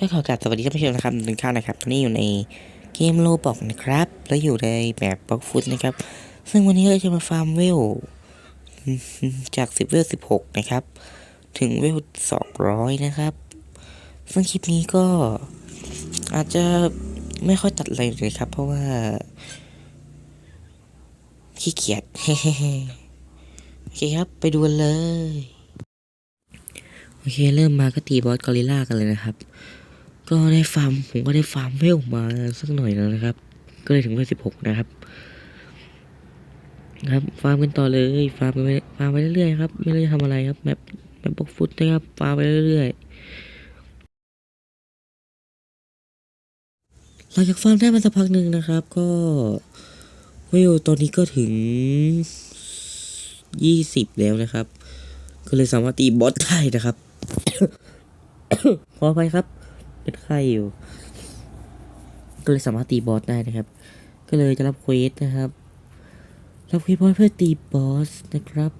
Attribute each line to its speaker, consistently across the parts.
Speaker 1: ก็ขอกราบสวัสดีท่านผู้ชมนะครับทุกท่านนะครับตอนนี้อยู่ในเกมโลบอกนะครับ แล้วอยู่ในแบบบล็อกฟุตนะครับ ซึ่งวันนี้เราจะมาฟาร์มเวล จาก10เวล16 นะครับ ถึงเวล200 นะครับ ซึ่งคลิปนี้ก็อาจจะไม่ค่อยตัดอะไรเลยครับ เพราะว่า ขี้เกียจโอเคครับ ไปดูเลย โอเค เริ่มมาก็ตีบอสกอริลล่ากันเลยนะครับ ก็ได้ฟาร์มผมก็ได้ฟาร์มเวลมาสักหน่อยแล้วนะครับ ก็เลยถึงเวลสิบหกนะครับ ครับฟาร์มกันต่อเลยฟาร์มไปฟาร์มไปเรื่อยๆครับไม่รู้จะทำอะไรครับแบบแบบบล็อกฟุตนะครับฟาร์มไปเรื่อยๆหลังจากฟาร์มได้มาสักพักหนึ่งนะครับ ก็เวลตอนนี้ก็ถึงยี่สิบแล้วนะครับ ก็เลยสามารถตีบอสได้นะครับขอไปครับ เป็นไข้อยู่ ก็เลยสามารถตีบอสได้นะครับ ก็เลยจะรับเควสนะครับ รับเควสบอสเพื่อตีบอสนะครับ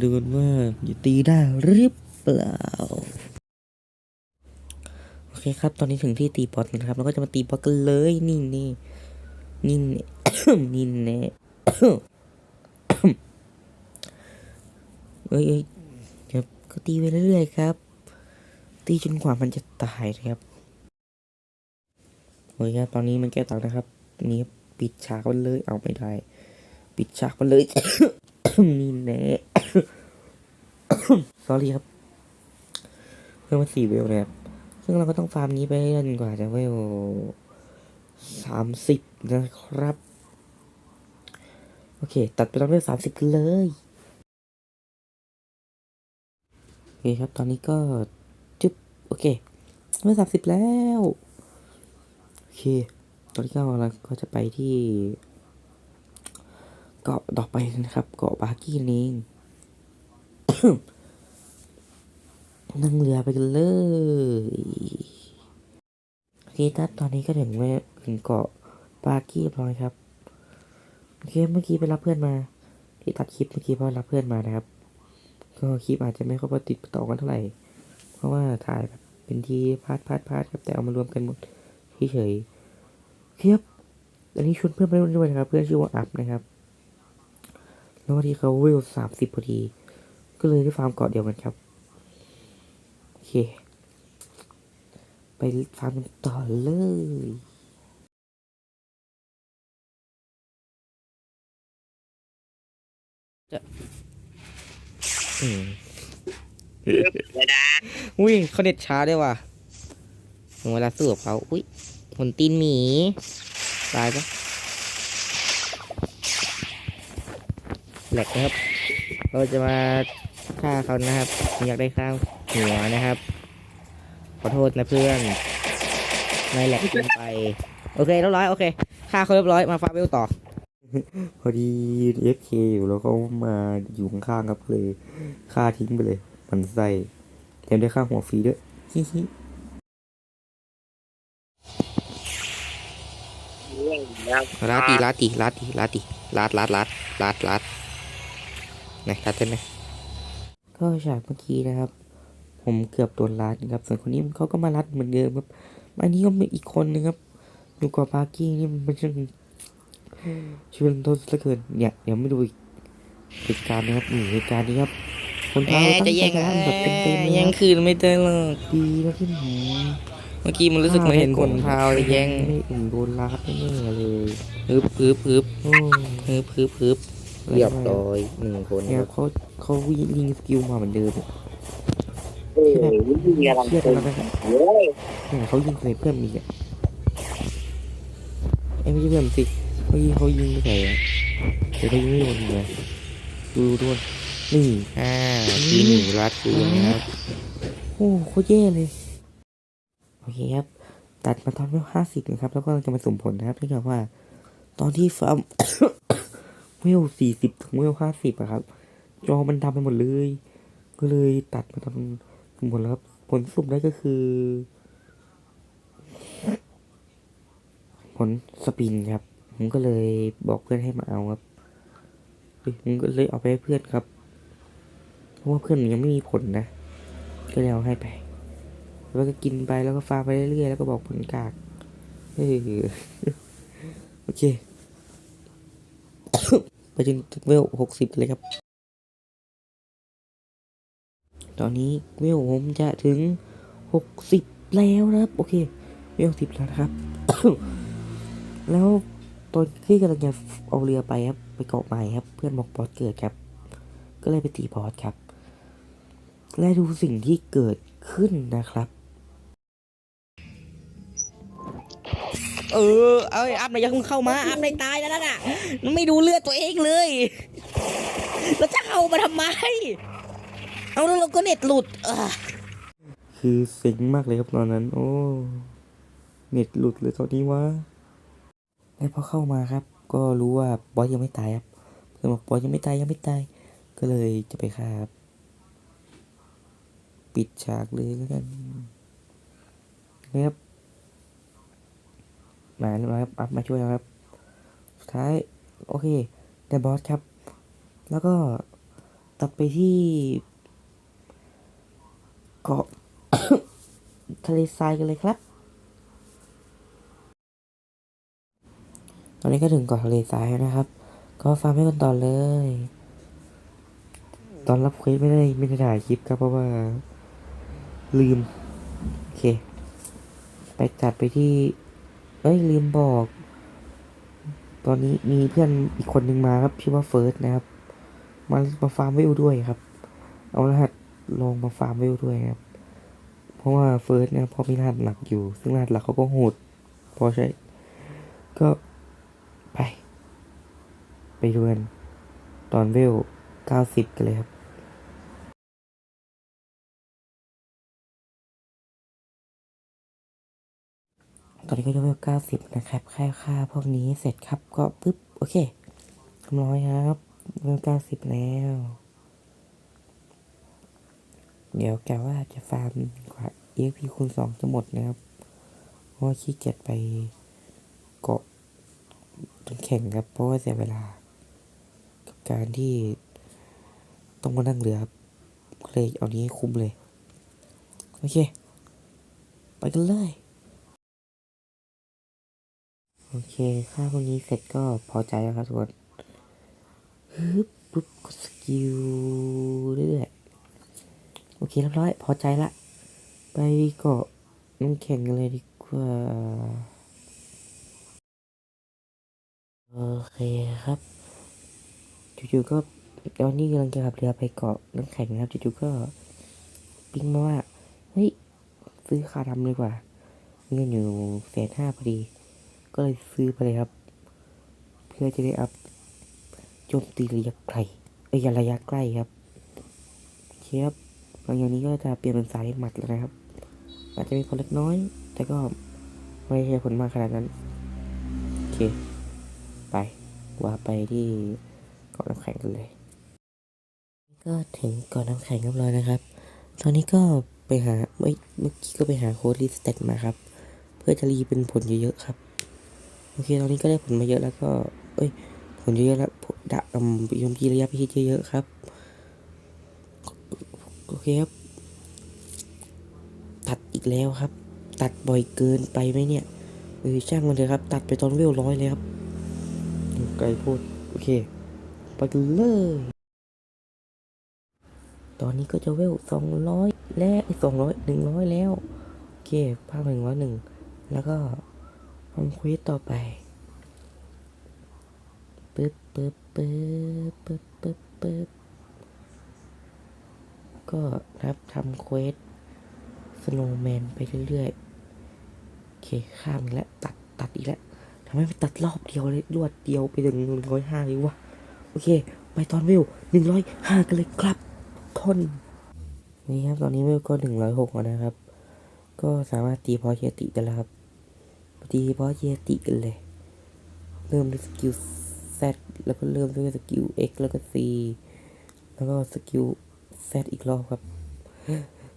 Speaker 1: ดูกันว่าจะตีได้หรือเปล่า โอเคครับ ตอนนี้ถึงที่ตีบอสนะครับเราก็จะมาตีบอสกันเลยนี่นี่นี่แน่นี่น่เอ้ยเอ้ยครับก็ตีไปเรื่อยๆครับ ตีจนกว่ามันจะตายนะครับโอเคครับตอนนี้มันแก้ต่างนะครับนี้ปิดฉากมันเลยเอาไม่ได้ ปิดฉากมันเลยนี่แน่ sorry ครับเพิ่มมาสี่เวลนะครับซึ่งเราก็ต้องฟาร์มนี้ไปเรื่อยๆจนกว่าจะเวลสามสิบนะครับ โอเค ตัดไปตอนเวลสามสิบเลย โอเคครับ ตอนนี้ก็ โอเค เมื่อสามสิบแล้ว โอเค ตอนนี้ก็เราก็จะไปที่เกาะต่อไปนะครับ เกาะบาร์กี้นั่นเองนั่งเรือไปกันเลยโอเคครับตอนนี้ก็ถึงแมถึงเกาะบาร์กี้เรียบร้อยครับโอเคเมื่อกี้ไปรับเพื่อนมาที่ตัดคลิปเมื่อกี้เพราะรับเพื่อนมานะครับ ก็คลิปอาจจะไม่ค่อยติดต่อกันเท่าไหร่ เพราะว่าถ่ายแบบเป็นทีพาร์ทพาร์ทพาร์ทครับแต่เอามารวมกันหมดเฉยๆครับอันนี้ชวนเพื่อนไปด้วยนะครับเพื่อนชื่อว่าอัพนะครับแล้ววันที่เขาเวลสามสิบพอดี ก็เลยได้ฟาร์มเกาะเดียวกันครับโอเค ไปฟาร์มกันต่อเลยจะอืม
Speaker 2: ไม่ได้
Speaker 1: อุ้ยเขาเน็ตช้าด้วยว่ะถึงเวลาสู้กับเขาอุ้ยผลตีนหมีตายปะแหลกนะครับ เราจะมาฆ่าเขานะครับอยากได้ข้างหัวนะครับ ขอโทษนะเพื่อนไม่แหลกเกินไป โอเคเรียบร้อยโอเคฆ่าเขาเรียบร้อยมาฟาเวลต่อ พอดีเอฟเคอยู่แล้วเขามาอยู่ข้างๆครับเลยฆ่าทิ้งไปเลย มันใส่แถมได้ค่าหัวฟรีด้วยฮิฮิ
Speaker 2: เรื่องนะครับ
Speaker 1: ลาตีลาตีลาตีลาตีลาดลาดลาดลาดลาดไหนลาดเต้นไหมก็ฉากเมื่อกี้นะครับ ผมเกือบโดนลาดนะครับ ส่วนคนนี้เขาก็มาลัดเหมือนเดิมครับ อันนี้ก็มีอีกคนนึงครับอยู่กับปาร์กี้นี่มันช่างชีวิตโทษเหลือเกินเนี่ยเดี๋ยวไม่ดูอีกเหตุการณ์นะครับนี่เหตุการณ์นี้ครับ คน
Speaker 3: แห
Speaker 1: พาม
Speaker 3: จะแย่ง
Speaker 1: ตั้ใจแบบเต็มๆเลย
Speaker 3: แย่ง
Speaker 1: ครับ
Speaker 3: คืนไม่ได้หรอก
Speaker 1: ดีแล้วที่หนู
Speaker 3: เมื่อกี้มันรู้สึกเหมือนเห็นคนพาวเลยแย่ง
Speaker 1: ไม่อุ่นโดนลาดแน่ๆเลย
Speaker 3: ฮึบฮึบฮึบ
Speaker 1: โอ้
Speaker 3: ฮึบฮึบฮึบเรียบร้อยหนึ่งคน
Speaker 1: เนี่ยเขาเขายิงสกิลมาเหมือนเดิม
Speaker 2: เออวิ่งอะไร
Speaker 1: เครียด
Speaker 2: กัน
Speaker 1: แล้วนะครับ
Speaker 2: เว้ย
Speaker 1: เนี่ยเขายิงใส่เพื่อนมีอะไอ้ยไม่ใช่เพื่อนสิเขายิงเขายิงไม่ใส่อะแต่เขายิงไม่โดนเลยดูด้วย นี่
Speaker 3: อ่าตีหนึ่งรัดคืนนะครับ
Speaker 1: โอ้โคตรแย่เลย โอเคครับ ตัดมาตอนเวลห้าสิบนะครับ แล้วก็จะมาสุ่มผลนะครับที่กับว่า ตอนที่ฟาร์มเวลสี่สิบถึงเวลห้าสิบอะครับ จอมันดำไปหมดเลย ก็เลยตัดมาตอนสุ่มผลแล้วครับ ผลสุ่มได้ก็คือ ผลสปินครับ ผมก็เลยบอกเพื่อนให้มาเอาครับเฮ้ยผมก็เลยเอาไปให้เพื่อนครับเพ ราะว่าเพื่อนมันยังไม่มีผลนะ ก็เลยเอาให้ไป แล้วก็กินไปแล้วก็ฟาไปเรื่อยๆแล้วก็บอกผลกากเออโอเค ไปจนถึงเวลหกสิบเลยครับ ตอนนี้เวลผมจะถึงหกสิบแล้วนะครับ โอเค เวลสิบแล้วนะครับ แล้วตอนที่กำลังจะเอาเรือไปครับ ไปเกาะใหม่ครับ เพื่อนบอกบอสเกิดครับ ก็เลยไปตีบอสครับ และดูสิ่งที่เกิดขึ้นนะครับ
Speaker 3: เออ เอ้ยอัพนายยังเข้ามา อัพนายตายแล้วน่ะมันไม่ดูเลือดตัวเองเลย แล้วจะเข้ามาทำไม เอาแล้วเราก็เน็ตหลุด เออ
Speaker 1: คือเซ็งมากเลยครับตอนนั้น โอ้ เน็ตหลุดเลยตอนนี้วะแล้วพอเข้ามาครับ ก็รู้ว่าบอสยังไม่ตายครับเพื่อนบอกบอสยังไม่ตายยังไม่ตาย ก็เลยจะไปฆ่าครับ ปิดฉากเลยแล้วกันนะครับมาแล้วครับอัพมาช่วยครับ สุดท้าย โอเคได้บอสครับ แล้วก็ตัดไปที่เกาะทะเลทรายกันเลยครับ ตอนนี้ก็ถึงเกาะทะเลทรายนะครับ ก็ฟาร์มให้กันต่อเลย ตอนรับเควสไม่ได้ไม่ได้ถ่ายคลิปครับเพราะว่า ลืม โอเค ไปจัดไปที่ เอ้ย ลืมบอก ตอนนี้มีเพื่อนอีกคนหนึ่งมาครับ ชื่อว่าเฟิร์สนะครับ มามาฟาร์มเวลด้วยครับ เอารหัสลงมาฟาร์มเวลด้วยครับ เพราะว่าเฟิร์สเนี่ยพอมีรหัสหลักอยู่ ซึ่งรหัสหลักเขาก็โหด พอใช้ ก็ไป ไปดูกันตอนเวลเก้าสิบกันเลยครับ ตอนนี้ก็จะเวลเก้าสิบนะครับแค่ค่าพวกนี้เสร็จครับก็ปึ๊บ โอเคเรียบร้อยครับเวลเก้าสิบแล้ว เดี๋ยวแกว่าจะฟาร์มกว่า EXP คูณสองจะหมดนะครับ เพราะว่าขี้เกียจไปเกาะต้นแข่งครับ เพราะว่าเสียเวลา กับการที่ต้องมานั่งเรือครับก็เลยเอานี้ให้คุ้มเลย โอเค ไปกันเลย อเคค่าพวกนี้เสร็จก็พอใจแล้วครับทุกคนฮึบปุ๊บกดสกิลเรื่อยๆโอเคเรียบร้อย พอใจละ ไปเกาะน้ำแข็งกันเลยดีกว่า โอเคครับจู่ๆก็ตอนนี้กำลังจะขับเรือไปเกาะน้ำแข็งนะครับจู่ๆก็ปิ๊งมาว่า เฮ้ย ซื้อคาดำเลยกว่า เงินอยู่แสนห้าพอดี ก็เลยซื้อไปเลยครับ เพื่อจะได้อัพโจมตีระยะไกลเอ้ยระยะใกล้ครับโอเคครับหลังจากนี้ก็จะเปลี่ยนเป็นสายหมัดแล้วนะครับ อาจจะมีผลเล็กน้อย แต่ก็ไม่ใช่ผลมากขนาดนั้นโอเค ไปว่าไปที่เกาะน้ำแข็งกันเลย ก็ถึงเกาะน้ำแข็งเรียบร้อยนะครับ ตอนนี้ก็ไปหาเมื่อกี้ก็ไปหาโค้ดรีสเต็ตมาครับ เพื่อจะรีเป็นผลเยอะๆครับ โอเคตอนนี้ก็ได้ผลมาเยอะแล้วก็เอ้ยผลเยอะแล้วผลดะอืมโจมตีระยะพิชิตเยอะๆครับโอเคครับ ตัดอีกแล้วครับ ตัดบ่อยเกินไปไหมเนี่ยเออช่างมันเถอะครับ ตัดไปตอนเวลร้อยเลยครับไกลพูดโอเคไปกันเลยตอนนี้ก็จะเวลสองร้อยและสองร้อยหนึ่งร้อยแล้ว โอเคภาคหนึ่งร้อยหนึ่งแล้วก็ ทำเควสต่อไปปึ๊บปึ๊บปึ๊บปึ๊บปึ๊บปึ๊บก็ครับทำเควสสโนว์แมนไปเรื่อยๆโอเคข้ามอีกแล้วตัดตัดอีกแล้วทำไมไม่ตัดรอบเดียวเลยรวดเดียวไปถึงหนึ่งร้อยห้าเลยวะโอเค ไปตอนเวหนึ่งร้อยห้ากันเลยครับทนนี่ครับตอนนี้เวก็หนึ่งร้อยหกแล้วนะครับ ก็สามารถตีพอเยติได้แล้วครับ ตีพอเยติกันเลย เริ่มด้วยสกิล Z แล้วก็เริ่มด้วยสกิล X แล้วก็ C แล้วก็สกิล Z อีกรอบครับ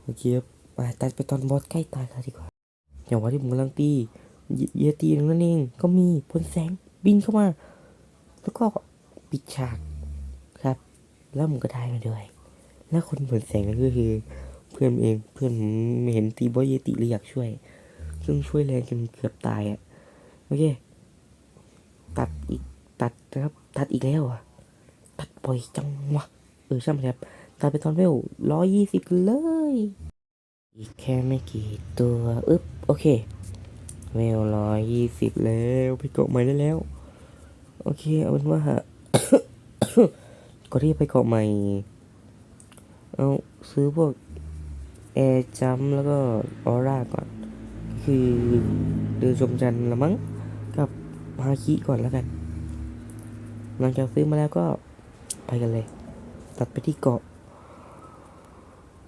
Speaker 1: โอเคครับมาตัดไปตอนบอสใกล้ตายแล้วดีกว่า อย่างว่าที่ผมกำลังตีเยตีนั่นเอง ก็มีพลแสงบินเข้ามา แล้วก็ปิดฉากครับ แล้วผมก็ได้มาด้วย แล้วคนผลแสงนั่นก็คือ เพื่อนเองเพื่อนผมเห็นตีบอยเยติเลยอยากช่วย ซึ่งช่วยแรงจนเกือบตายอะ่ะ โอเค ตัดอีก ตัดนะครับ ตัดอีกแล้วอะ ตัดบ่อยจังวะ เออช่างมันครับ ตัดไปตอนเวลร้อยยี่สิบเลย อีกแค่ไม่กี่ตัว อึ๊บ โอเค เวลร้อยยี่สิบแล้วไปเกาะใหม่ได้แล้ว โอเค เอาเป็นว่าก่อนที่จะไปเกาะใหม่ เอาซื้อพวกแอร์จัมแล้วก็ออร่าก่อน คือเดินชมจันทร์ละมั้งกับฮาคิก่อนแล้วกัน หลังจากซื้อมาแล้วก็ไปกันเลย ตัดไปที่เกาะ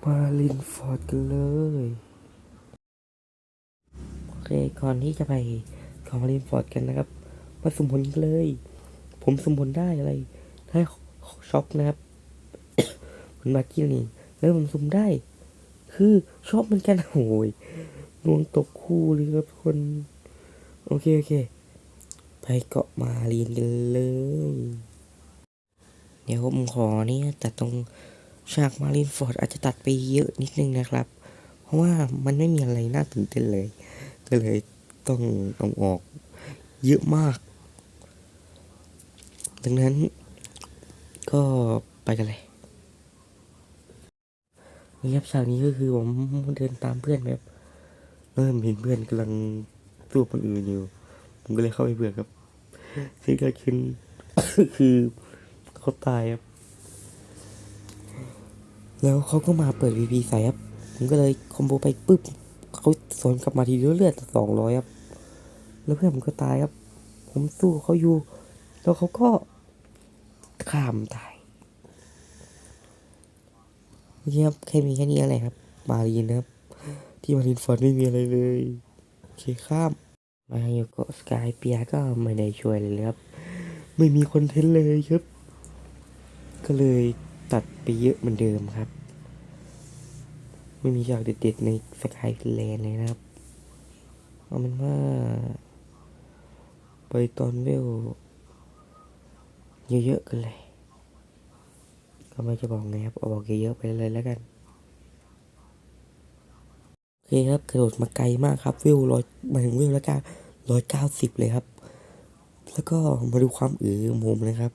Speaker 1: มาลินฟอร์ดกันเลย โอเค ก่อนที่จะไปเกาะมาลินฟอร์ดกันนะครับ มาสุ่มผลกันเลย ผมสุ่มผลได้อะไรได้ช็อกนะครับผลมากี้นี่แล้วผมสุ่มได้ คือชอบเหมือนกันโอ้ย ดวงตกคู่เลยครับคน โอเค โอเค ไปเกาะมาเรีนกันเลย เดี๋ยวผมขอเนี่ยตัดตรงฉากมารินฟอร์ดอาจจะตัดไปเยอะนิดนึงนะครับ เพราะว่ามันไม่มีอะไรน่าตื่นเต้นเลย ก็เลยต้องเอาออกเยอะมาก ดังนั้นก็ไปกันเลยนี่ครับฉากนี้ก็คือผมเดินตามเพื่อนแบบ เริ่มเห็นเพื่อนกำลังสู้คนอื่นอยู่ ผมก็เลยเข้าไปเพื่อครับสิ่งที่เกิดขึ้นคือเขาตายครับ แล้วเขาก็มาเปิดวีพีใส่ครับ ผมก็เลยคอมโบไปปุ๊บเขาสวนกลับมาทีเดียวเลือดสองร้อยครับ แล้วเพื่อนผมก็ตายครับ ผมสู้เขาอยู่ แล้วเขาก็ข้ามตายเงียบแค่มีแค่นี้อะไรครับ มารีนนะครับ ที่มารีนฟอร์ดไม่มีอะไรเลยโอเคข้ามมาอยู่เกาะสกายเปียก็ไม่ได้ช่วยเลยครับ ไม่มีคอนเทนต์เลยครับ ก็เลยตัดไปเยอะเหมือนเดิมครับ ไม่มีฉากเด็ดๆในสกายแลนด์เลยนะครับ เอาเป็นว่า ไปตอนเวลเยอะๆกันเลย ก็ไม่จะบอกไงครับเอาบอกเยอะๆไปเลยแล้วกัน เคครับกระโดดมาไกลมากครับวิวร้อยมาถึงวิวแล้วก็ร้อยเก้าสิบเลยครับ แล้วก็มาดูความอือของผมนะครับ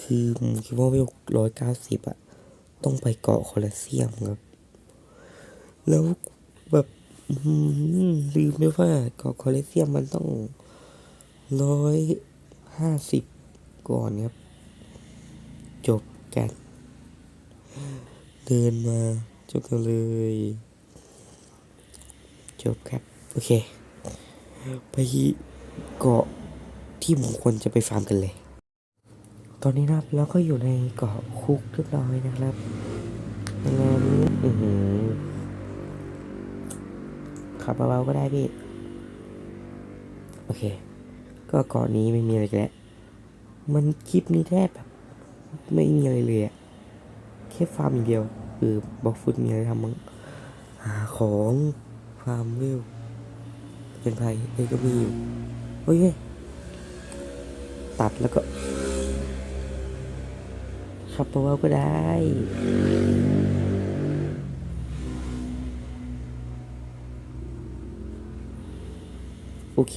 Speaker 1: คือผมคิดว่าวิวร้อยเก้าสิบอะต้องไปเกาะคลอสเซียมครับ แล้วแบบลืมไปว่าเกาะคลอสเซียมมันต้องร้อยห้าสิบก่อนครับ จบกัน เดินมาจบกันเลย จบครับ โอเค ไปเกาะที่ผมควรจะไปฟาร์มกันเลย ตอนนี้นะครับเราก็อยู่ในเกาะคุกเรียบร้อยนะครับดังนั้นอือหือขับเบาๆก็ได้พี่ โอเค ก็เกาะนี้ไม่มีอะไรแล้วมันคลิปนี้แทบแบบ ไม่มีอะไรเลยอะแค่ฟาร์มอย่างเดียว คือบล็อกฟุตมีอะไรทำมั้งหาของ ฟาร์มเวลเป็นไพเอ้ก็มีอยู่เฮ้ยตัดแล้วก็ขับเบาๆก็ได้โอเค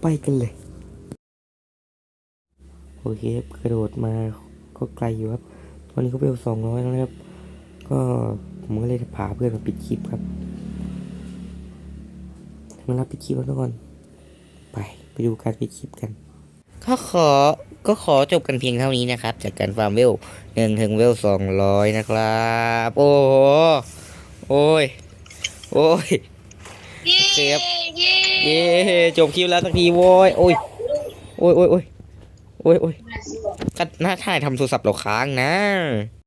Speaker 1: ไปกันเลย โอเคครับกระโดดมาก็ไกลอยู่ครับ ตอนนี้ก็เวลสองร้อยแล้วนะครับ ก็ผมก็เลยพาเพื่อนมาปิดคลิปครับ มารับปิดคลิปแล้วทุกคน ไปไปดูการปิดคลิปกัน
Speaker 3: ก็ขอก็ขอจบกันเพียงเท่านี้นะครับ จากการฟาร์มเวลหนึ่งถึงเวลสองร้อยนะครับ โอ้โหโอ้ย โอ้ย
Speaker 2: เย้
Speaker 3: เสียบ
Speaker 2: เย้
Speaker 3: เย้จบคลิปแล้วสักทีโว้ยโอ้ยโอ้ยโอ้ยโอ้ยโอ้ยโอ้ยก็น่าถ่ายทำโทรศัพท์เราค้างนะ